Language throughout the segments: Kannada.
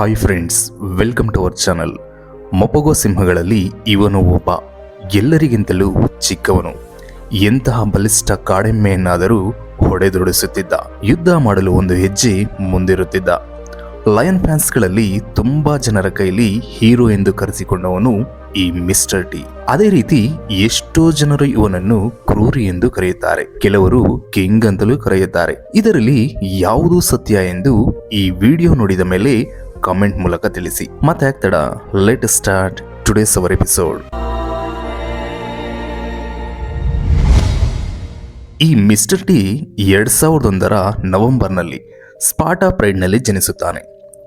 Hi friends, welcome to our channel. Mapogo ಸಿಂಹಗಳಲ್ಲಿ ಇವನು ಒಬ್ಬ, ಎಲ್ಲರಿಗಿಂತಲೂ ಚಿಕ್ಕವನು. ಎಂತಹ ಬಲಿಷ್ಠ ಕಾಡೆಮ್ಮೆಯನ್ನಾದರೂ ಹೊಡೆದೊಡಿಸುತ್ತಿದ್ದ ಯುದ್ಧ ಮಾಡಲು ಒಂದು ಹೆಜ್ಜೆ ಮುಂದಿರುತ್ತಿದ್ದ. ಲಯನ್ ಫ್ಯಾನ್ಸ್ಗಳಲ್ಲಿ ತುಂಬಾ ಜನರ ಕೈಲಿ ಹೀರೋ ಎಂದು ಕರೆಸಿಕೊಂಡವನು ಈ ಮಿಸ್ಟರ್ ಟಿ. ಅದೇ ರೀತಿ ಎಷ್ಟೋ ಜನರು ಇವನನ್ನು ಕ್ರೂರಿ ಎಂದು ಕರೆಯುತ್ತಾರೆ. ಕೆಲವರು ಕಿಂಗ್ ಅಂತಲೂ ಕರೆಯುತ್ತಾರೆ. ಇದರಲ್ಲಿ ಯಾವುದು ಸತ್ಯ ಎಂದು ಈ ವಿಡಿಯೋ ನೋಡಿದ ಮೇಲೆ ಕಾಮೆಂಟ್ ಮೂಲಕ ತಿಳಿಸಿ. ಮತ್ತೆ ಆಗ್ತಡ let start today's our episode ಈ ಮಿಸ್ಟರ್ ಟಿ ಎರಡ್ ಸಾವಿರದ ಒಂದರ ನವೆಂಬರ್ನಲ್ಲಿ ಸ್ಪಾಟಾ ಪ್ರೈಡ್ನಲ್ಲಿ ಜನಿಸುತ್ತಾನೆ.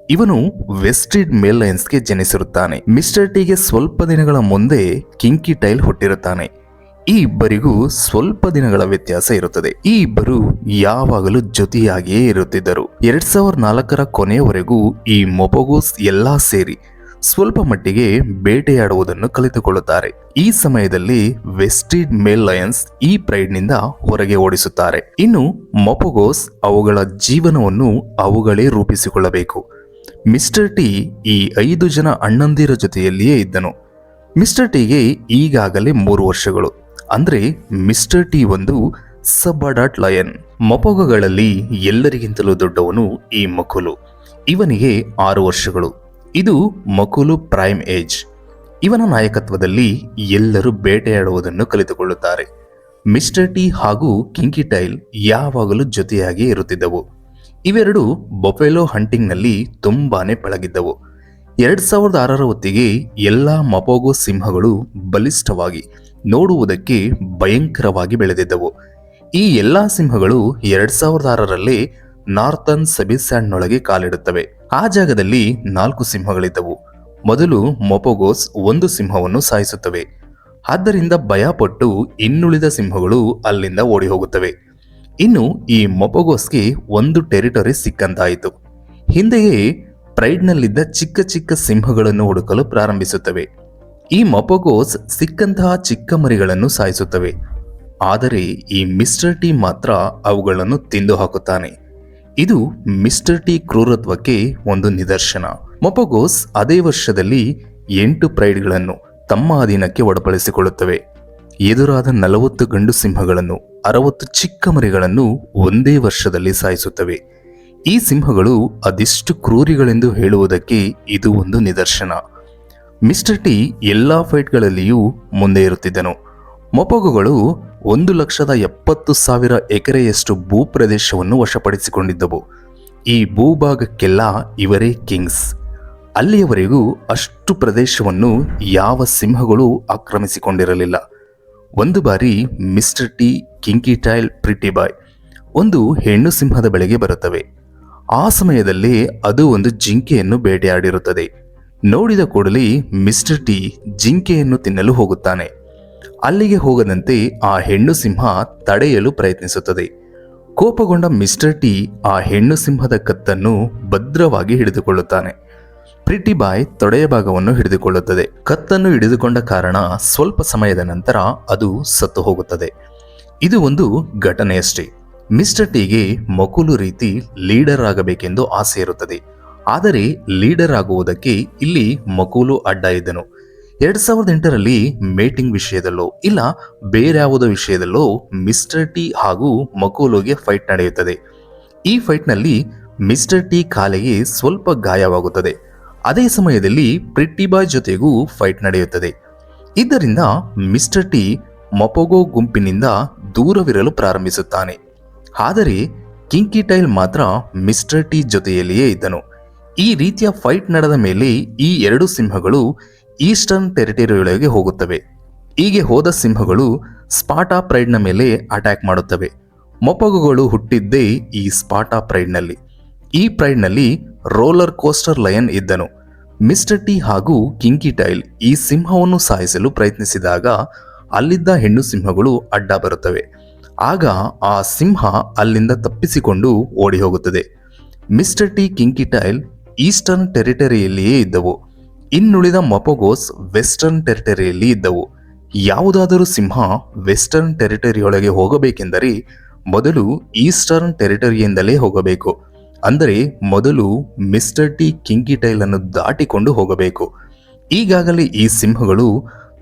ಇವನು ವೆಸ್ಟಿಡ್ ಮೇಲ್ ಲೈನ್ಸ್ಗೆ ಜನಿಸಿರುತ್ತಾನೆ. ಮಿಸ್ಟರ್ ಟಿಗೆ ಸ್ವಲ್ಪ ದಿನಗಳ ಮುಂದೆ ಕಿಂಕಿ ಟೈಲ್ ಹುಟ್ಟಿರುತ್ತಾನೆ. ಈ ಇಬ್ಬರಿಗೂ ಸ್ವಲ್ಪ ದಿನಗಳ ವ್ಯತ್ಯಾಸ ಇರುತ್ತದೆ. ಈ ಇಬ್ಬರು ಯಾವಾಗಲೂ ಜೊತೆಯಾಗಿಯೇ ಇರುತ್ತಿದ್ದರು. ಎರಡ್ ಸಾವಿರದ ನಾಲ್ಕರ ಕೊನೆಯವರೆಗೂ ಈ ಮೊಬೊಗೋಸ್ ಎಲ್ಲಾ ಸೇರಿ ಸ್ವಲ್ಪ ಮಟ್ಟಿಗೆ ಬೇಟೆಯಾಡುವುದನ್ನು ಕಲಿತುಕೊಳ್ಳುತ್ತಾರೆ. ಈ ಸಮಯದಲ್ಲಿ ವೆಸ್ಟಿಡ್ ಮೇಲ್ ಲಯನ್ಸ್ ಈ ಪ್ರೈಡ್ನಿಂದ ಹೊರಗೆ ಓಡಿಸುತ್ತಾರೆ. ಇನ್ನು ಮೊಪಗೋಸ್ ಅವುಗಳ ಜೀವನವನ್ನು ಅವುಗಳೇ ರೂಪಿಸಿಕೊಳ್ಳಬೇಕು. ಮಿಸ್ಟರ್ ಟಿ ಈ ಐದು ಜನ ಅಣ್ಣಂದಿರ ಜೊತೆಯಲ್ಲಿಯೇ ಇದ್ದನು. ಮಿಸ್ಟರ್ ಟಿಗೆ ಈಗಾಗಲೇ ಮೂರು ವರ್ಷಗಳು. ಅಂದ್ರೆ ಮಿಸ್ಟರ್ ಟಿ ಒಂದು ಸಬಡಾಟ್ ಲಯನ್. ಮೊಪೊಗಗಳಲ್ಲಿ ಎಲ್ಲರಿಗಿಂತಲೂ ದೊಡ್ಡವನು ಈ ಮಕುಲು. ಇವನಿಗೆ ಆರು ವರ್ಷಗಳು. ಇದು ಮಕುಲು ಪ್ರೈಮ್ ಏಜ್. ಇವನ ನಾಯಕತ್ವದಲ್ಲಿ ಎಲ್ಲರೂ ಬೇಟೆಯಾಡುವುದನ್ನು ಕಲಿತುಕೊಳ್ಳುತ್ತಾರೆ. ಮಿಸ್ಟರ್ ಟಿ ಹಾಗೂ ಕಿಂಕಿ ಟೈಲ್ ಯಾವಾಗಲೂ ಜೊತೆಯಾಗಿ ಇರುತ್ತಿದ್ದವು. ಇವೆರಡು ಬೊಫೆಲೋ ಹಂಟಿಂಗ್ನಲ್ಲಿ ತುಂಬಾನೇ ಪಳಗಿದ್ದವು. ಎರಡು ಸಾವಿರದ ಆರರ ಹೊತ್ತಿಗೆ ಎಲ್ಲಾ ಮಪೋಗೋ ಸಿಂಹಗಳು ಬಲಿಷ್ಠವಾಗಿ ನೋಡುವುದಕ್ಕೆ ಭಯಂಕರವಾಗಿ ಬೆಳೆದಿದ್ದವು. ಈ ಎಲ್ಲ ಸಿಂಹಗಳು ಎರಡ್ ಸಾವಿರದ ಆರರಲ್ಲಿ ನಾರ್ತನ್ ಸಬಿಸ್ಯಾಂಡ್ನೊಳಗೆ ಕಾಲಿಡುತ್ತವೆ. ಆ ಜಾಗದಲ್ಲಿ ನಾಲ್ಕು ಸಿಂಹಗಳಿದ್ದವು. ಮೊದಲು ಮೊಪೋಗೋಸ್ ಒಂದು ಸಿಂಹವನ್ನು ಸಾಯಿಸುತ್ತವೆ. ಆದ್ದರಿಂದ ಭಯಪಟ್ಟು ಇನ್ನುಳಿದ ಸಿಂಹಗಳು ಅಲ್ಲಿಂದ ಓಡಿ ಹೋಗುತ್ತವೆ ಇನ್ನು ಈ ಮೊಪೊಗೋಸ್ಗೆ ಒಂದು ಟೆರಿಟರಿ ಸಿಕ್ಕಂತಾಯಿತು. ಹಿಂದೆಯೇ ಪ್ರೈಡ್ನಲ್ಲಿದ್ದ ಚಿಕ್ಕ ಚಿಕ್ಕ ಸಿಂಹಗಳನ್ನು ಹುಡುಕಲು ಪ್ರಾರಂಭಿಸುತ್ತವೆ. ಈ ಮಪಗೋಸ್ ಸಿಕ್ಕಂತಹ ಚಿಕ್ಕ ಮರಿಗಳನ್ನು ಸಾಯಿಸುತ್ತವೆ. ಆದರೆ ಈ ಮಿಸ್ಟರ್ ಟಿ ಮಾತ್ರ ಅವುಗಳನ್ನು ತಿಂದು ಹಾಕುತ್ತಾನೆ. ಇದು ಮಿಸ್ಟರ್ ಟಿ ಕ್ರೂರತ್ವಕ್ಕೆ ಒಂದು ನಿದರ್ಶನ. ಮೊಪಗೋಸ್ ಅದೇ ವರ್ಷದಲ್ಲಿ ಎಂಟು ಪ್ರೈಡ್ಗಳನ್ನು ತಮ್ಮ ಅಧೀನಕ್ಕೆ ಒಳಪಡಿಸಿಕೊಳ್ಳುತ್ತವೆ ಎದುರಾದ ನಲವತ್ತು ಗಂಡು ಸಿಂಹಗಳನ್ನು ಅರವತ್ತು ಚಿಕ್ಕ ಮರಿಗಳನ್ನು ಒಂದೇ ವರ್ಷದಲ್ಲಿ ಸಾಯಿಸುತ್ತವೆ. ಈ ಸಿಂಹಗಳು ಅದೆಷ್ಟು ಕ್ರೂರಿಗಳೆಂದು ಹೇಳುವುದಕ್ಕೆ ಇದು ಒಂದು ನಿದರ್ಶನ. ಮಿಸ್ಟರ್ ಟಿ ಎಲ್ಲಾ ಫೈಟ್ಗಳಲ್ಲಿಯೂ ಮುಂದೆ ಇರುತ್ತಿದ್ದನು. ಮೊಪಗುಗಳು ಒಂದು ಲಕ್ಷದ ಎಪ್ಪತ್ತು ಸಾವಿರ ಎಕರೆಯಷ್ಟು ಭೂಪ್ರದೇಶವನ್ನು ವಶಪಡಿಸಿಕೊಂಡಿದ್ದವು. ಈ ಭೂಭಾಗಕ್ಕೆಲ್ಲ ಇವರೇ ಕಿಂಗ್ಸ್. ಅಲ್ಲಿಯವರೆಗೂ ಅಷ್ಟು ಪ್ರದೇಶವನ್ನು ಯಾವ ಸಿಂಹಗಳು ಆಕ್ರಮಿಸಿಕೊಂಡಿರಲಿಲ್ಲ. ಒಂದು ಬಾರಿ mister T Kinky Tail pretty boy ಒಂದು ಹೆಣ್ಣು ಸಿಂಹದ ಬೆಳೆಗೆ ಬರುತ್ತವೆ. ಆ ಸಮಯದಲ್ಲಿ ಅದು ಒಂದು ಜಿಂಕೆಯನ್ನು ಬೇಟೆಯಾಡಿರುತ್ತದೆ. ನೋಡಿದ ಕೂಡಲೇ ಮಿಸ್ಟರ್ ಟಿ ಜಿಂಕೆಯನ್ನು ತಿನ್ನಲು ಹೋಗುತ್ತಾನೆ. ಅಲ್ಲಿಗೆ ಹೋಗದಂತೆ ಆ ಹೆಣ್ಣು ಸಿಂಹ ತಡೆಯಲು ಪ್ರಯತ್ನಿಸುತ್ತದೆ. ಕೋಪಗೊಂಡ ಮಿಸ್ಟರ್ ಟಿ ಆ ಹೆಣ್ಣು ಸಿಂಹದ ಕತ್ತನ್ನು ಭದ್ರವಾಗಿ ಹಿಡಿದುಕೊಳ್ಳುತ್ತಾನೆ. ಪ್ರಿಟಿ ಬಾಯ್ ತೊಡೆಯ ಭಾಗವನ್ನು ಹಿಡಿದುಕೊಳ್ಳುತ್ತದೆ. ಕತ್ತನ್ನು ಹಿಡಿದುಕೊಂಡ ಕಾರಣ ಸ್ವಲ್ಪ ಸಮಯದ ನಂತರ ಅದು ಸತ್ತು ಹೋಗುತ್ತದೆ. ಇದು ಒಂದು ಘಟನೆಯಷ್ಟೇ. ಮಿಸ್ಟರ್ ಟಿಗೆ ಮಕುಲು ರೀತಿ ಲೀಡರ್ ಆಗಬೇಕೆಂದು ಆಸೆ ಇರುತ್ತದೆ. ಆದರೆ ಲೀಡರ್ ಆಗುವುದಕ್ಕೆ ಇಲ್ಲಿ ಮಕೂಲು ಅಡ್ಡ ಇದ್ದನು. ಎರಡ್ ಸಾವಿರದ ಎಂಟರಲ್ಲಿ ಮೇಟಿಂಗ್ ವಿಷಯದಲ್ಲೋ, ಇಲ್ಲ ಬೇರೆ ಯಾವುದೋ ವಿಷಯದಲ್ಲೋ ಮಿಸ್ಟರ್ ಟಿ ಹಾಗೂ ಮಕೋಲೋಗೆ ಫೈಟ್ ನಡೆಯುತ್ತದೆ. ಈ ಫೈಟ್ನಲ್ಲಿ ಮಿಸ್ಟರ್ ಟಿ ಕಾಲಿಗೆ ಸ್ವಲ್ಪ ಗಾಯವಾಗುತ್ತದೆ. ಅದೇ ಸಮಯದಲ್ಲಿ ಪ್ರಿಟ್ಟಿಬಾಯ್ ಜೊತೆಗೂ ಫೈಟ್ ನಡೆಯುತ್ತದೆ. ಇದರಿಂದ ಮಿಸ್ಟರ್ ಟಿ ಮಪೋಗೋ ಗುಂಪಿನಿಂದ ದೂರವಿರಲು ಪ್ರಾರಂಭಿಸುತ್ತಾನೆ. ಆದರೆ ಕಿಂಕಿ ಟೈಲ್ ಮಾತ್ರ ಮಿಸ್ಟರ್ ಟಿ ಜೊತೆಯಲ್ಲಿಯೇ ಇದ್ದನು. ಈ ರೀತಿಯ ಫೈಟ್ ನಡೆದ ಮೇಲೆ ಈ ಎರಡು ಸಿಂಹಗಳು ಈಸ್ಟರ್ನ್ ಟೆರಿಟರಿಯೊಳಗೆ ಹೋಗುತ್ತವೆ. ಹೀಗೆ ಹೋದ ಸಿಂಹಗಳು ಸ್ಪಾಟಾ ಪ್ರೈಡ್ನ ಮೇಲೆ ಅಟ್ಯಾಕ್ ಮಾಡುತ್ತವೆ. ಮೊಪಗುಗಳು ಹುಟ್ಟಿದ್ದೇ ಈ ಸ್ಪಾಟಾ ಪ್ರೈಡ್ನಲ್ಲಿ ಈ ಪ್ರೈಡ್ನಲ್ಲಿ ರೋಲರ್ ಕೋಸ್ಟರ್ ಲಯನ್ ಇದ್ದನು. ಮಿಸ್ಟರ್ ಟಿ ಹಾಗೂ ಕಿಂಕಿ ಟೈಲ್ ಈ ಸಿಂಹವನ್ನು ಸಾಯಿಸಲು ಪ್ರಯತ್ನಿಸಿದಾಗ ಅಲ್ಲಿದ್ದ ಹೆಣ್ಣು ಸಿಂಹಗಳು ಅಡ್ಡ ಬರುತ್ತವೆ. ಆಗ ಆ ಸಿಂಹ ಅಲ್ಲಿಂದ ತಪ್ಪಿಸಿಕೊಂಡು ಓಡಿ ಹೋಗುತ್ತದೆ. Mister T Kinky Tail eastern ಟೆರಿಟರಿಯಲ್ಲಿಯೇ ಇದ್ದವು. ಇನ್ನುಳಿದ ಮಪೋಗೋಸ್ ವೆಸ್ಟರ್ನ್ ಟೆರಿಟರಿಯಲ್ಲಿ ಇದ್ದವು. ಯಾವುದಾದರೂ ಸಿಂಹ ವೆಸ್ಟರ್ನ್ ಟೆರಿಟರಿಯೊಳಗೆ ಹೋಗಬೇಕೆಂದರೆ ಮೊದಲು ಈಸ್ಟರ್ನ್ ಟೆರಿಟರಿಯಿಂದಲೇ ಹೋಗಬೇಕು. ಅಂದರೆ ಮೊದಲು ಮಿಸ್ಟರ್ ಟಿ ಕಿಂಕಿ ಟೈಲನ್ನು ದಾಟಿಕೊಂಡು ಹೋಗಬೇಕು. ಈಗಾಗಲೇ ಈ ಸಿಂಹಗಳು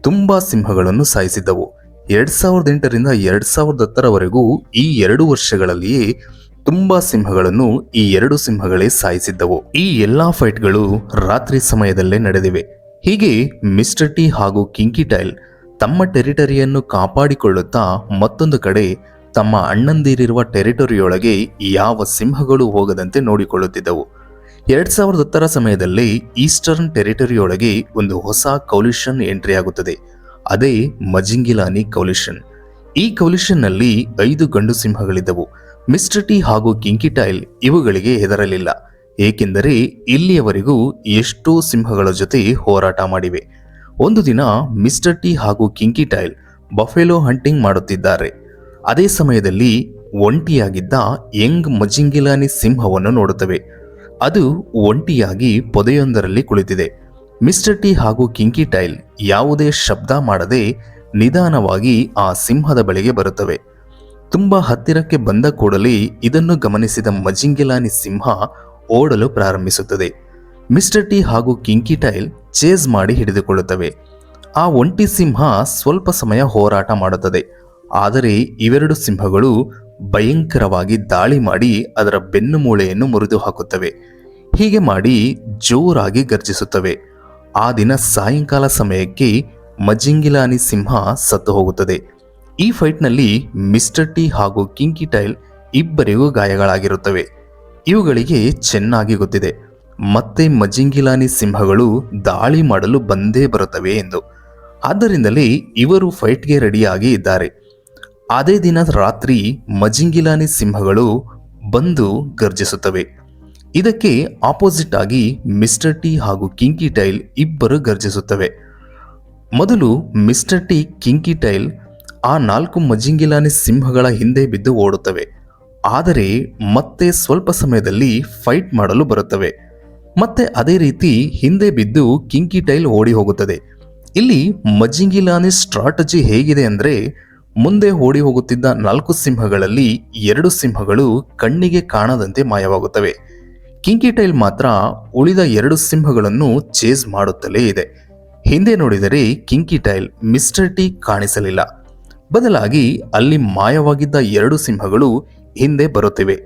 ತುಂಬ ಸಿಂಹಗಳನ್ನು ಸಾಯಿಸಿದ್ದವು. ಎರಡು ಸಾವಿರದ ಎಂಟರಿಂದ ಎರಡು ಸಾವಿರದ ಹತ್ತರವರೆಗೂ ಈ ಎರಡು ವರ್ಷಗಳಲ್ಲಿಯೇ ತುಂಬಾ ಸಿಂಹಗಳನ್ನು ಈ ಎರಡು ಸಿಂಹಗಳೇ ಸಾಯಿಸಿದ್ದವು. ಈ ಎಲ್ಲಾ ಫೈಟ್ಗಳು ರಾತ್ರಿ ಸಮಯದಲ್ಲೇ ನಡೆದಿವೆ. ಹೀಗೆ ಮಿಸ್ಟರ್ ಟಿ ಹಾಗೂ ಕಿಂಕಿ ಟೈಲ್ ತಮ್ಮ ಟೆರಿಟರಿಯನ್ನು ಕಾಪಾಡಿಕೊಳ್ಳುತ್ತಾ ಮತ್ತೊಂದು ಕಡೆ ತಮ್ಮ ಅಣ್ಣಂದಿರಿರುವ ಟೆರಿಟರಿಯೊಳಗೆ ಯಾವ ಸಿಂಹಗಳು ಹೋಗದಂತೆ ನೋಡಿಕೊಳ್ಳುತ್ತಿದ್ದವು. ಎರಡ್ ಸಾವಿರದ ಹತ್ತರ ಸಮಯದಲ್ಲಿ ಈಸ್ಟರ್ನ್ ಟೆರಿಟರಿಯೊಳಗೆ ಒಂದು ಹೊಸ ಕೌಲಿಷನ್ ಎಂಟ್ರಿ ಆಗುತ್ತದೆ. ಅದೇ ಮಜಿಂಗಿಲಾನಿ ಕೌಲಿಷನ್. ಈ ಕೌಲಿಷನ್ನಲ್ಲಿ ಐದು ಗಂಡು ಸಿಂಹಗಳಿದ್ದವು. ಮಿಸ್ಟರ್ ಟಿ ಹಾಗೂ ಕಿಂಕಿಟೈಲ್ ಇವುಗಳಿಗೆ ಹೆದರಲಿಲ್ಲ. ಏಕೆಂದರೆ ಇಲ್ಲಿಯವರೆಗೂ ಎಷ್ಟೋ ಸಿಂಹಗಳ ಜೊತೆ ಹೋರಾಟ ಮಾಡಿವೆ. ಒಂದು ದಿನ ಮಿಸ್ಟರ್ ಟಿ ಹಾಗೂ ಕಿಂಕಿಟೈಲ್ ಬಫೆಲೋ ಹಂಟಿಂಗ್ ಮಾಡುತ್ತಿದ್ದಾರೆ. ಅದೇ ಸಮಯದಲ್ಲಿ ಒಂಟಿಯಾಗಿದ್ದ ಯಂಗ್ ಮಜಿಂಗಿಲಾನಿ ಸಿಂಹವನ್ನು ನೋಡುತ್ತವೆ. ಅದು ಒಂಟಿಯಾಗಿ ಪೊದೆಯೊಂದರಲ್ಲಿ ಕುಳಿತಿದೆ. ಮಿಸ್ಟರ್ ಟಿ ಹಾಗೂ ಕಿಂಕಿ ಟೈಲ್ ಯಾವುದೇ ಶಬ್ದ ಮಾಡದೆ ನಿಧಾನವಾಗಿ ಆ ಸಿಂಹದ ಬಳಿಗೆ ಬರುತ್ತವೆ. ತುಂಬಾ ಹತ್ತಿರಕ್ಕೆ ಬಂದ ಕೂಡಲೇ ಇದನ್ನು ಗಮನಿಸಿದ ಮಜಿಂಗಿಲಾನಿ ಸಿಂಹ ಓಡಲು ಪ್ರಾರಂಭಿಸುತ್ತದೆ. ಮಿಸ್ಟರ್ ಟಿ ಹಾಗೂ ಕಿಂಕಿ ಟೈಲ್ ಚೇಸ್ ಮಾಡಿ ಹಿಡಿದುಕೊಳ್ಳುತ್ತವೆ. ಆ ಒಂಟಿ ಸಿಂಹ ಸ್ವಲ್ಪ ಸಮಯ ಹೋರಾಟ ಮಾಡುತ್ತದೆ. ಆದರೆ ಇವೆರಡು ಸಿಂಹಗಳು ಭಯಂಕರವಾಗಿ ದಾಳಿ ಮಾಡಿ ಅದರ ಬೆನ್ನು ಮೂಳೆಯನ್ನು ಮುರಿದು ಹಾಕುತ್ತವೆ. ಹೀಗೆ ಮಾಡಿ ಜೋರಾಗಿ ಗರ್ಜಿಸುತ್ತವೆ. ಆ ದಿನ ಸಾಯಂಕಾಲ ಸಮಯಕ್ಕೆ ಮಜಿಂಗಿಲಾನಿ ಸಿಂಹ ಸತ್ತು ಹೋಗುತ್ತದೆ. ಈ ಫೈಟ್ನಲ್ಲಿ ಮಿಸ್ಟರ್ ಟಿ ಹಾಗೂ ಕಿಂಕಿ ಟೈಲ್ ಇಬ್ಬರಿಗೂ ಗಾಯಗಳಾಗಿರುತ್ತವೆ. ಇವುಗಳಿಗೆ ಚೆನ್ನಾಗಿ ಗೊತ್ತಿದೆ. ಮತ್ತೆ ಮಜಿಂಗಿಲಾನಿ ಸಿಂಹಗಳು ದಾಳಿ ಮಾಡಲು ಬಂದೇ ಬರುತ್ತವೆ ಎಂದು. ಆದ್ದರಿಂದಲೇ ಇವರು ಫೈಟ್ಗೆ ರೆಡಿಯಾಗಿ ಇದ್ದಾರೆ. ಅದೇ ದಿನ ರಾತ್ರಿ ಮಜಿಂಗಿಲಾನಿ ಸಿಂಹಗಳು ಬಂದು ಗರ್ಜಿಸುತ್ತವೆ. ಇದಕ್ಕೆ ಆಪೋಸಿಟ್ ಆಗಿ ಮಿಸ್ಟರ್ ಟಿ ಹಾಗೂ ಕಿಂಕಿ ಟೈಲ್ ಇಬ್ಬರು ಗರ್ಜಿಸುತ್ತವೆ. ಮೊದಲು ಮಿಸ್ಟರ್ ಟಿ, ಕಿಂಕಿ ಟೈಲ್ ಆ ನಾಲ್ಕು ಮಜಿಂಗಿಲಾನಿ ಸಿಂಹಗಳ ಹಿಂದೆ ಬಿದ್ದು ಓಡುತ್ತವೆ. ಆದರೆ ಮತ್ತೆ ಸ್ವಲ್ಪ ಸಮಯದಲ್ಲಿ ಫೈಟ್ ಮಾಡಲು ಬರುತ್ತವೆ. ಮತ್ತೆ ಅದೇ ರೀತಿ ಹಿಂದೆ ಬಿದ್ದು ಕಿಂಕಿ ಟೈಲ್ ಓಡಿ ಹೋಗುತ್ತದೆ. ಇಲ್ಲಿ ಮಜಿಂಗಿಲಾನಿ ಸ್ಟ್ರಾಟಜಿ ಹೇಗಿದೆ ಅಂದರೆ ಮುಂದೆ ಓಡಿ ಹೋಗುತ್ತಿದ್ದ ನಾಲ್ಕು ಸಿಂಹಗಳಲ್ಲಿ ಎರಡು ಸಿಂಹಗಳು ಕಣ್ಣಿಗೆ ಕಾಣದಂತೆ ಮಾಯವಾಗುತ್ತವೆ. ಕಿಂಕಿ ಟೈಲ್ ಮಾತ್ರ ಉಳಿದ ಎರಡು ಸಿಂಹಗಳನ್ನು ಚೇಸ್ ಮಾಡುತ್ತಲೇ ಇದೆ. ಹಿಂದೆ ನೋಡಿದರೆ ಕಿಂಕಿ ಟೈಲ್ ಮಿಸ್ಟರ್ ಟಿ ಕಾಣಿಸಲಿಲ್ಲ. ಬದಲಾಗಿ ಅಲ್ಲಿ ಮಾಯವಾಗಿದ್ದ ಎರಡು ಸಿಂಹಗಳು ಹಿಂದೆ ಬರುತ್ತಿವೆ.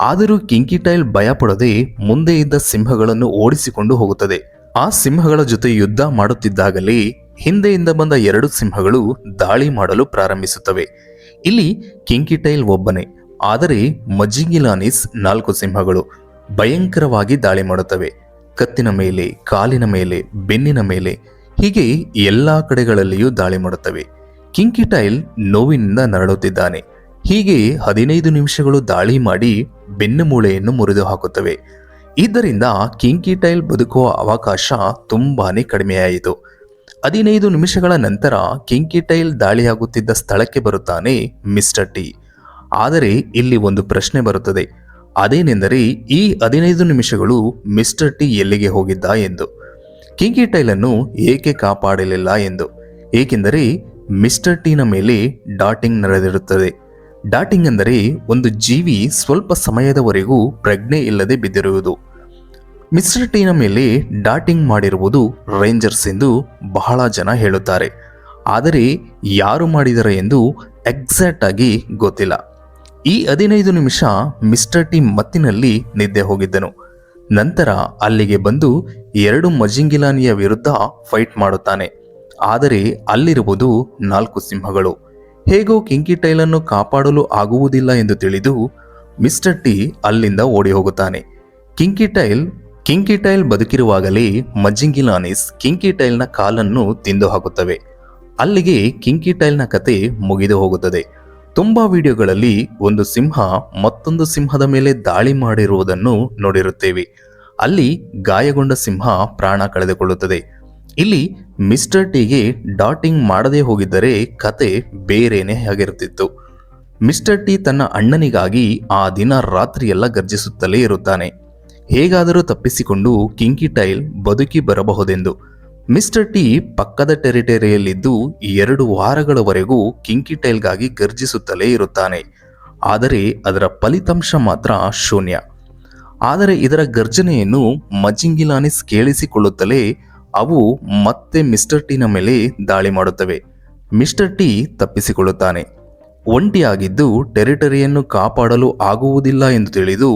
ಆದರೂ ಕಿಂಕಿ ಟೈಲ್ ಭಯಪಡದೆ ಮುಂದೆ ಇದ್ದ ಸಿಂಹಗಳನ್ನು ಓಡಿಸಿಕೊಂಡು ಹೋಗುತ್ತದೆ. ಆ ಸಿಂಹಗಳ ಜೊತೆ ಯುದ್ಧ ಮಾಡುತ್ತಿದ್ದಾಗಲೇ ಹಿಂದೆಯಿಂದ ಬಂದ ಎರಡು ಸಿಂಹಗಳು ದಾಳಿ ಮಾಡಲು ಪ್ರಾರಂಭಿಸುತ್ತವೆ. ಇಲ್ಲಿ ಕಿಂಕಿ ಟೈಲ್ ಒಬ್ಬನೇ, ಆದರೆ ಮಜಿಂಗಿಲಾನಿಸ್ ನಾಲ್ಕು ಸಿಂಹಗಳು ಭಯಂಕರವಾಗಿ ದಾಳಿ ಮಾಡುತ್ತವೆ. ಕತ್ತಿನ ಮೇಲೆ, ಕಾಲಿನ ಮೇಲೆ, ಬೆನ್ನಿನ ಮೇಲೆ ಹೀಗೆ ಎಲ್ಲಾ ಕಡೆಗಳಲ್ಲಿಯೂ ದಾಳಿ ಮಾಡುತ್ತವೆ. ಕಿಂಕಿ ಟೈಲ್ ನೋವಿನಿಂದ ನರಳುತ್ತಿದ್ದಾನೆ. ಹೀಗೆ ಹದಿನೈದು ನಿಮಿಷಗಳು ದಾಳಿ ಮಾಡಿ ಬೆನ್ನು ಮೂಳೆಯನ್ನು ಮುರಿದು ಹಾಕುತ್ತವೆ. ಇದರಿಂದ ಕಿಂಕಿ ಟೈಲ್ ಬದುಕುವ ಅವಕಾಶ ತುಂಬಾನೇ ಕಡಿಮೆಯಾಯಿತು. ಹದಿನೈದು ನಿಮಿಷಗಳ ನಂತರ ಕಿಂಕಿ ಟೈಲ್ ದಾಳಿಯಾಗುತ್ತಿದ್ದ ಸ್ಥಳಕ್ಕೆ ಬರುತ್ತಾನೆ ಮಿಸ್ಟರ್ ಟಿ. ಆದರೆ ಇಲ್ಲಿ ಒಂದು ಪ್ರಶ್ನೆ ಬರುತ್ತದೆ. ಅದೇನೆಂದರೆ ಈ ಹದಿನೈದು ನಿಮಿಷಗಳು ಮಿಸ್ಟರ್ ಟಿ ಎಲ್ಲಿಗೆ ಹೋಗಿದ್ದ ಎಂದು. ಕಿಂಕಿ ಟೈಲನ್ನು ಏಕೆ ಕಾಪಾಡಲಿಲ್ಲ ಎಂದು. ಏಕೆಂದರೆ ಮಿಸ್ಟರ್ ಟಿನ ಮೇಲೆ ಡಾಟಿಂಗ್ ನಡೆದಿರುತ್ತದೆ. ಡಾಟಿಂಗ್ ಅಂದರೆ ಒಂದು ಜೀವಿ ಸ್ವಲ್ಪ ಸಮಯದವರೆಗೂ ಪ್ರಜ್ಞೆ ಇಲ್ಲದೆ ಬಿದ್ದಿರುವುದು. ಮಿಸ್ಟರ್ ಟಿನ ಮೇಲೆ ಡಾಟಿಂಗ್ ಮಾಡಿರುವುದು ರೇಂಜರ್ಸ್ ಎಂದು ಬಹಳ ಜನ ಹೇಳುತ್ತಾರೆ. ಆದರೆ ಯಾರು ಮಾಡಿದರೆ ಎಂದು ಎಕ್ಸಾಕ್ಟ್ ಆಗಿ ಗೊತ್ತಿಲ್ಲ. ಈ ಹದಿನೈದು ನಿಮಿಷ ಮಿಸ್ಟರ್ ಟಿ ಮತ್ತಿನಲ್ಲಿ ನಿದ್ದೆ ಹೋಗಿದ್ದನು. ನಂತರ ಅಲ್ಲಿಗೆ ಬಂದು ಎರಡು ಮಜಿಂಗಿಲಾನಿಯ ವಿರುದ್ಧ ಫೈಟ್ ಮಾಡುತ್ತಾನೆ. ಆದರೆ ಅಲ್ಲಿರುವುದು ನಾಲ್ಕು ಸಿಂಹಗಳು. ಹೇಗೋ ಕಿಂಕಿ ಟೈಲನ್ನು ಕಾಪಾಡಲು ಆಗುವುದಿಲ್ಲ ಎಂದು ತಿಳಿದು ಮಿಸ್ಟರ್ ಟಿ ಅಲ್ಲಿಂದ ಓಡಿ ಹೋಗುತ್ತಾನೆ ಕಿಂಕಿ ಟೈಲ್ ಕಿಂಕಿ ಟೈಲ್ ಬದುಕಿರುವಾಗಲೇ ಮಜ್ಜಿಂಗಿಲಾನಿಸ್ ಕಿಂಕಿ ಟೈಲ್ನ ಕಾಲನ್ನು ತಿಂದು ಹಾಕುತ್ತವೆ. ಅಲ್ಲಿಗೆ ಕಿಂಕಿ ಟೈಲ್ನ ಕತೆ ಮುಗಿದು ಹೋಗುತ್ತದೆ. ತುಂಬಾ ವಿಡಿಯೋಗಳಲ್ಲಿ ಒಂದು ಸಿಂಹ ಮತ್ತೊಂದು ಸಿಂಹದ ಮೇಲೆ ದಾಳಿ ಮಾಡಿರುವುದನ್ನು ನೋಡಿರುತ್ತೇವೆ. ಅಲ್ಲಿ ಗಾಯಗೊಂಡ ಸಿಂಹ ಪ್ರಾಣ ಕಳೆದುಕೊಳ್ಳುತ್ತದೆ. ಇಲ್ಲಿ ಮಿಸ್ಟರ್ ಟಿಗೆ ಡಾಟಿಂಗ್ ಮಾಡದೇ ಹೋಗಿದ್ದರೆ ಕತೆ ಬೇರೇನೇ ಆಗಿರುತ್ತಿತ್ತು. ಮಿಸ್ಟರ್ ಟಿ ತನ್ನ ಅಣ್ಣನಿಗಾಗಿ ಆ ದಿನ ರಾತ್ರಿಯೆಲ್ಲ ಗರ್ಜಿಸುತ್ತಲೇ ಇರುತ್ತಾನೆ. ಹೇಗಾದರೂ ತಪ್ಪಿಸಿಕೊಂಡು ಕಿಂಕಿ ಟೈಲ್ ಬದುಕಿ ಬರಬಹುದೆಂದು. ಮಿಸ್ಟರ್ ಟಿ ಪಕ್ಕದ ಟೆರಿಟರಿಯಲ್ಲಿದ್ದು ಎರಡು ವಾರಗಳವರೆಗೂ ಕಿಂಕಿ ಟೈಲ್ಗಾಗಿ ಗರ್ಜಿಸುತ್ತಲೇ ಇರುತ್ತಾನೆ. ಆದರೆ ಅದರ ಫಲಿತಾಂಶ ಮಾತ್ರ ಶೂನ್ಯ. ಆದರೆ ಇದರ ಗರ್ಜನೆಯನ್ನು ಮಜಿಂಗಿಲಾನಿಸ್ ಕೇಳಿಸಿಕೊಳ್ಳುತ್ತಲೇ ಅವು ಮತ್ತೆ ಮಿಸ್ಟರ್ ಟಿನ ಮೇಲೆ ದಾಳಿ ಮಾಡುತ್ತವೆ. Mister T ತಪ್ಪಿಸಿಕೊಳ್ಳುತ್ತಾನೆ. ಒಂಟಿಯಾಗಿದ್ದು ಟೆರಿಟರಿಯನ್ನು ಕಾಪಾಡಲು ಆಗುವುದಿಲ್ಲ ಎಂದು ತಿಳಿದು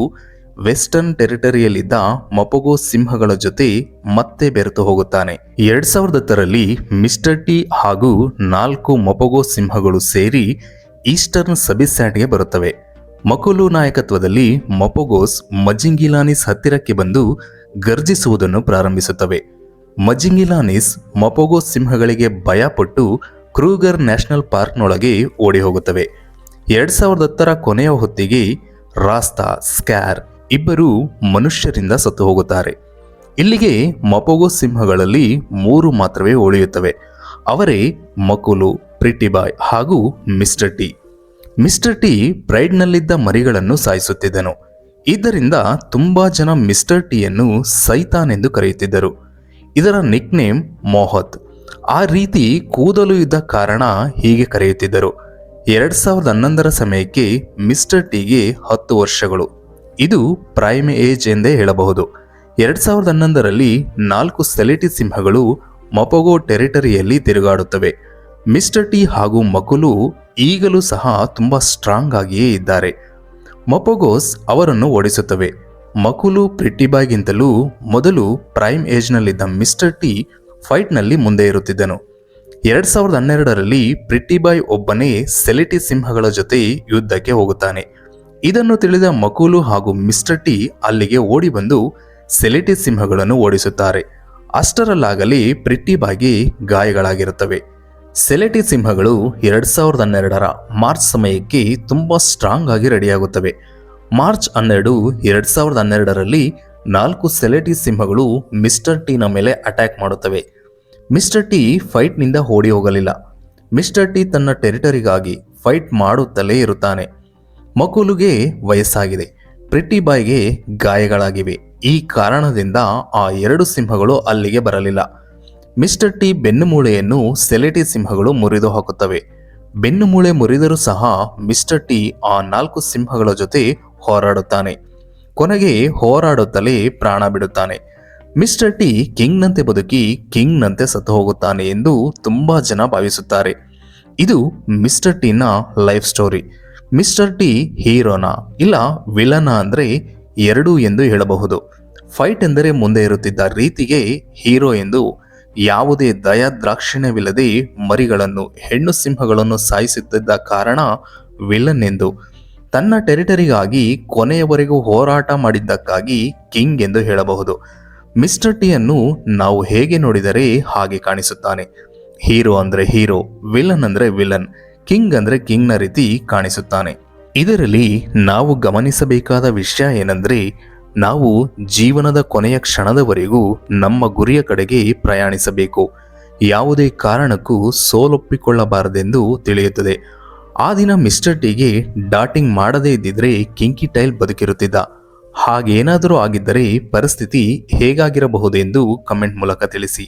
ವೆಸ್ಟರ್ನ್ ಟೆರಿಟರಿಯಲ್ಲಿದ್ದ ಮಪಗೋ ಸಿಂಹಗಳ ಜೊತೆ ಮತ್ತೆ ಬೆರೆತು ಹೋಗುತ್ತಾನೆ. ಎರಡ್ ಸಾವಿರದ ಹತ್ತರಲ್ಲಿ ಮಿಸ್ಟರ್ ಟಿ ಹಾಗೂ ನಾಲ್ಕು ಮಪಗೋ ಸಿಂಹಗಳು ಸೇರಿ ಈಸ್ಟರ್ನ್ ಸಬಿಸ್ಯಾಟ್ಗೆ ಬರುತ್ತವೆ. ಮಕುಲು ನಾಯಕತ್ವದಲ್ಲಿ ಮಪೊಗೋಸ್ ಮಜಿಂಗಿಲಾನಿಸ್ ಹತ್ತಿರಕ್ಕೆ ಬಂದು ಗರ್ಜಿಸುವುದನ್ನು ಪ್ರಾರಂಭಿಸುತ್ತವೆ. ಮಜಿಂಗಿಲಾನಿಸ್ ಮಪೋಗೋ ಸಿಂಹಗಳಿಗೆ ಭಯಪಟ್ಟು ಕ್ರೂಗರ್ ನ್ಯಾಷನಲ್ ಪಾರ್ಕ್ನೊಳಗೆ ಓಡಿ ಹೋಗುತ್ತವೆ ಎರಡ್ ಸಾವಿರದ ಹತ್ತರ ಕೊನೆಯ ಹೊತ್ತಿಗೆ ರಾಸ್ತಾ, ಸ್ಕ್ಯಾರ್ ಇಬ್ಬರು ಮನುಷ್ಯರಿಂದ ಸತ್ತು ಹೋಗುತ್ತಾರೆ. ಇಲ್ಲಿಗೆ ಮಪೋಗೋ ಸಿಂಹಗಳಲ್ಲಿ ಮೂರು ಮಾತ್ರವೇ ಉಳಿಯುತ್ತವೆ. ಅವರೇ ಮಕುಲು ಪ್ರಿಟಿಬಾಯ್ ಹಾಗೂ ಮಿಸ್ಟರ್ ಟಿ. ಮಿಸ್ಟರ್ ಟಿ ಪ್ರೈಡ್ನಲ್ಲಿದ್ದ ಮರಿಗಳನ್ನು ಸಾಯಿಸುತ್ತಿದ್ದನು. ಇದರಿಂದ ತುಂಬಾ ಜನ ಮಿಸ್ಟರ್ ಟಿಯನ್ನು ಸೈತಾನ್ ಎಂದು ಕರೆಯುತ್ತಿದ್ದರು. ಇದರ ನಿಕ್ ನೇಮ್ ಮೋಹತ್. ಆ ರೀತಿ ಕೂದಲು ಇದ್ದ ಕಾರಣ ಹೀಗೆ ಕರೆಯುತ್ತಿದ್ದರು. ಎರಡ್ ಸಾವಿರದ ಹನ್ನೊಂದರ ಸಮಯಕ್ಕೆ ಮಿಸ್ಟರ್ ಟಿಗೆ ಹತ್ತು ವರ್ಷಗಳು. ಇದು ಪ್ರೈಮ್ ಏಜ್ ಎಂದೇ ಹೇಳಬಹುದು. ಎರಡ್ ಸಾವಿರದ ಹನ್ನೊಂದರಲ್ಲಿ ನಾಲ್ಕು ಸೆಲೆಟಿ ಸಿಂಹಗಳು ಮೊಪೊಗೋ ಟೆರಿಟರಿಯಲ್ಲಿ ತಿರುಗಾಡುತ್ತವೆ. ಮಿಸ್ಟರ್ ಟಿ ಹಾಗೂ ಮಕುಲು ಈಗಲೂ ಸಹ ತುಂಬಾ ಸ್ಟ್ರಾಂಗ್ ಆಗಿಯೇ ಇದ್ದಾರೆ. ಮೊಪೊಗೋಸ್ ಅವರನ್ನು ಓಡಿಸುತ್ತವೆ. ಮಕುಲು ಪ್ರಿಟಿಬಾಯ್ಗಿಂತಲೂ ಮೊದಲು ಪ್ರೈಮ್ ಏಜ್ನಲ್ಲಿದ್ದ ಮಿಸ್ಟರ್ ಟಿ ಫೈಟ್ನಲ್ಲಿ ಮುಂದೆ ಇರುತ್ತಿದ್ದನು. ಎರಡ್ ಸಾವಿರದ ಹನ್ನೆರಡರಲ್ಲಿ ಪ್ರಿಟಿಬಾಯ್ ಒಬ್ಬನೇ ಸೆಲೆಟಿ ಸಿಂಹಗಳ ಜೊತೆ ಯುದ್ಧಕ್ಕೆ ಹೋಗುತ್ತಾನೆ. ಇದನ್ನು ತಿಳಿದ ಮಕುಲು ಹಾಗೂ ಮಿಸ್ಟರ್ ಟಿ ಅಲ್ಲಿಗೆ ಓಡಿ ಬಂದು ಸೆಲೆಟಿ ಸಿಂಹಗಳನ್ನು ಓಡಿಸುತ್ತಾರೆ. ಅಷ್ಟರಲ್ಲಾಗಲಿ ಪ್ರಿಟಿಬಾಯ್ಗೆ ಗಾಯಗಳಾಗಿರುತ್ತವೆ. ಸೆಲೆಟಿ ಸಿಂಹಗಳು ಎರಡ್ ಸಾವಿರದ ಹನ್ನೆರಡರ ಮಾರ್ಚ್ ಸಮಯಕ್ಕೆ ತುಂಬಾ ಸ್ಟ್ರಾಂಗ್ ಆಗಿ ರೆಡಿಯಾಗುತ್ತವೆ. ಮಾರ್ಚ್ ಹನ್ನೆರಡು ಎರಡ್ ಸಾವಿರದ ಹನ್ನೆರಡರಲ್ಲಿ ನಾಲ್ಕು ಸೆಲೆಟಿ ಸಿಂಹಗಳು ಮಿಸ್ಟರ್ ಟಿನ ಮೇಲೆ ಅಟ್ಯಾಕ್ ಮಾಡುತ್ತವೆ. ಮಿಸ್ಟರ್ ಟಿ ಫೈಟ್ನಿಂದ ಓಡಿ ಹೋಗಲಿಲ್ಲ. ಮಿಸ್ಟರ್ ಟಿ ತನ್ನ ಟೆರಿಟರಿಗಾಗಿ ಫೈಟ್ ಮಾಡುತ್ತಲೇ ಇರುತ್ತಾನೆ. ಮಕುಲುಗೆ ವಯಸ್ಸಾಗಿದೆ. ಪ್ರಿಟಿ ಬಾಯ್ಗೆ ಗಾಯಗಳಾಗಿವೆ. ಈ ಕಾರಣದಿಂದ ಆ ಎರಡು ಸಿಂಹಗಳು ಅಲ್ಲಿಗೆ ಬರಲಿಲ್ಲ. ಮಿಸ್ಟರ್ ಟಿ ಬೆನ್ನುಮೂಳೆಯನ್ನು ಸೆಲೆಟಿ ಸಿಂಹಗಳು ಮುರಿದು ಹಾಕುತ್ತವೆ. ಬೆನ್ನುಮೂಳೆ ಮುರಿದರೂ ಸಹ ಮಿಸ್ಟರ್ ಟಿ ಆ ನಾಲ್ಕು ಸಿಂಹಗಳ ಜೊತೆ ಹೋರಾಡುತ್ತಾನೆ. ಕೊನೆಗೆ ಹೋರಾಡುತ್ತಲೇ ಪ್ರಾಣ ಬಿಡುತ್ತಾನೆ. ಮಿಸ್ಟರ್ ಟಿ ಕಿಂಗ್ನಂತೆ ಬದುಕಿ ಕಿಂಗ್ನಂತೆ ಸತ್ತು ಹೋಗುತ್ತಾನೆ ಎಂದು ತುಂಬಾ ಜನ ಭಾವಿಸುತ್ತಾರೆ. ಇದು ಮಿಸ್ಟರ್ ಟಿನ ಲೈಫ್ ಸ್ಟೋರಿ. ಮಿಸ್ಟರ್ ಟಿ ಹೀರೋನಾ ಇಲ್ಲ ವಿಲನ ಅಂದರೆ ಎರಡೂ ಎಂದು ಹೇಳಬಹುದು. ಫೈಟ್ ಎಂದರೆ ಮುಂದೆ ಇರುತ್ತಿದ್ದ ರೀತಿಗೆ ಹೀರೋ ಎಂದು ಯಾವುದೇ ದಯಾದ್ರಾಕ್ಷಿಣ್ಯವಿಲ್ಲದೆ ಮರಿಗಳನ್ನು, ಹೆಣ್ಣು ಸಿಂಹಗಳನ್ನು ಸಾಯಿಸುತ್ತಿದ್ದ ಕಾರಣ ವಿಲನ್ ಎಂದು ತನ್ನ ಟೆರಿಟರಿಗಾಗಿ ಕೊನೆಯವರೆಗೂ ಹೋರಾಟ ಮಾಡಿದ್ದಕ್ಕಾಗಿ ಕಿಂಗ್ ಎಂದು ಹೇಳಬಹುದು. ಮಿಸ್ಟರ್ ಟಿಯನ್ನು ನಾವು ಹೇಗೆ ನೋಡಿದರೆ ಹಾಗೆ ಕಾಣಿಸುತ್ತಾನೆ. ಹೀರೋ ಅಂದ್ರೆ ಹೀರೋ, ವಿಲನ್ ಅಂದ್ರೆ ವಿಲನ್, ಕಿಂಗ್ ಅಂದ್ರೆ ಕಿಂಗ್ನ ರೀತಿ ಕಾಣಿಸುತ್ತಾನೆ. ಇದರಲ್ಲಿ ನಾವು ಗಮನಿಸಬೇಕಾದ ವಿಷಯ ಏನಂದ್ರೆ, ನಾವು ಜೀವನದ ಕೊನೆಯ ಕ್ಷಣದವರೆಗೂ ನಮ್ಮ ಗುರಿಯ ಕಡೆಗೆ ಪ್ರಯಾಣಿಸಬೇಕು. ಯಾವುದೇ ಕಾರಣಕ್ಕೂ ಸೋಲೊಪ್ಪಿಕೊಳ್ಳಬಾರದೆಂದು ತಿಳಿಯುತ್ತದೆ. ಆ ದಿನ ಮಿಸ್ಟರ್ ಟಿಗೆ ಡಾಟಿಂಗ್ ಮಾಡದೇ ಇದ್ದಿದ್ರೆ ಕಿಂಕಿ ಟೈಲ್ ಬದುಕಿರುತ್ತಿದ್ದ. ಹಾಗೇನಾದರೂ ಆಗಿದ್ದರೆ ಪರಿಸ್ಥಿತಿ ಹೇಗಾಗಿರಬಹುದೆಂದು ಕಮೆಂಟ್ ಮೂಲಕ ತಿಳಿಸಿ.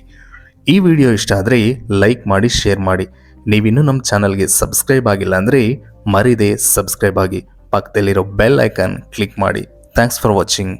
ಈ ವಿಡಿಯೋ ಇಷ್ಟ ಆದರೆ ಲೈಕ್ ಮಾಡಿ, ಶೇರ್ ಮಾಡಿ. ನೀವಿನ್ನೂ ನಮ್ಮ ಚಾನಲ್ಗೆ ಸಬ್ಸ್ಕ್ರೈಬ್ ಆಗಿಲ್ಲ ಅಂದರೆ ಮರಿದೆ ಸಬ್ಸ್ಕ್ರೈಬ್ ಆಗಿ. ಪಕ್ಕದಲ್ಲಿರೋ ಬೆಲ್ ಐಕಾನ್ ಕ್ಲಿಕ್ ಮಾಡಿ. Thanks for watching.